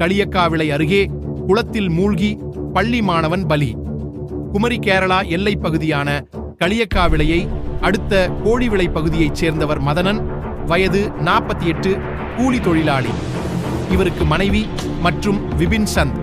களியக்காவிளை அருகே குளத்தில் மூழ்கி பள்ளி மாணவன் பலி. குமரி கேரளா எல்லை பகுதியான களியக்காவிளையை அடுத்த கோழிவிளை பகுதியைச் சேர்ந்தவர் மதனன் வயது நாற்பத்தி எட்டு கூலி தொழிலாளி. இவருக்கு மனைவி மற்றும் விபின் சந்த்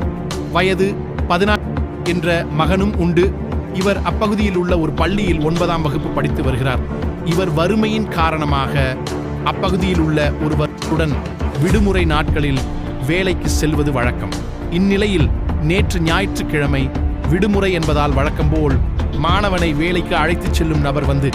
வயது பதினாறு என்ற மகனும் உண்டு. இவர் அப்பகுதியில் உள்ள ஒரு பள்ளியில் ஒன்பதாம் வகுப்பு படித்து வருகிறார். இவர் வறுமையின் காரணமாக அப்பகுதியில் உள்ள ஒருவருடன் விடுமுறை நாட்களில் வேலைக்கு செல்வது வழக்கம். இந்நிலையில் நேற்று ஞாயிற்றுக்கிழமை விடுமுறை என்பதால் வழக்கம்போல் மாணவனை வேலைக்கு அழைத்துச் செல்லும் நபர் வந்து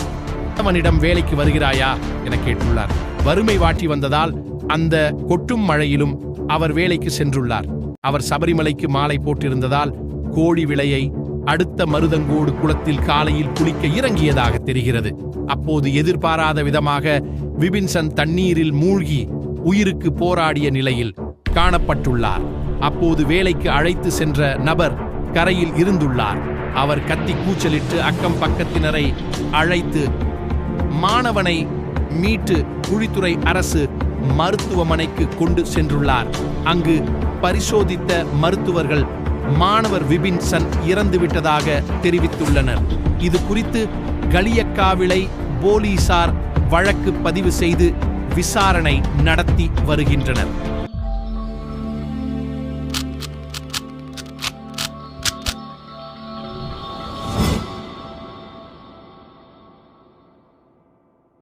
அவனிடம் வேலைக்கு வருகிறாயா? என கேட்டுள்ளார். வறுமை வாட்டி வந்ததால் அந்த கொட்டும் மழையிலும் அவர் வேலைக்கு சென்றுள்ளார். அவர் சபரிமலைக்கு மாலை போட்டிருந்ததால் கோழி விலையை அடுத்த மருதங்கோடு குளத்தில் காலையில் குளிக்க இறங்கியதாக தெரிகிறது. அப்போது எதிர்பாராத விதமாக விபின்சன் தண்ணீரில் மூழ்கி உயிருக்கு போராடிய நிலையில் காணப்பட்டுள்ளார். அப்போது வேலைக்கு அழைத்து சென்ற நபர் கரையில் இருந்துள்ளார். அவர் கத்தி கூச்சலிட்டு அக்கம் பக்கத்தினரை அழைத்து மாணவனை மீட்டு குழித்துறை அரசு மருத்துவமனைக்கு கொண்டு சென்றுள்ளார். அங்கு பரிசோதித்த மருத்துவர்கள் மாணவர் விபின் சன் இறந்துவிட்டதாக தெரிவித்துள்ளனர். இது குறித்து களியக்காவிளை போலீசார் வழக்கு பதிவு செய்து விசாரணை நடத்தி வருகின்றனர்.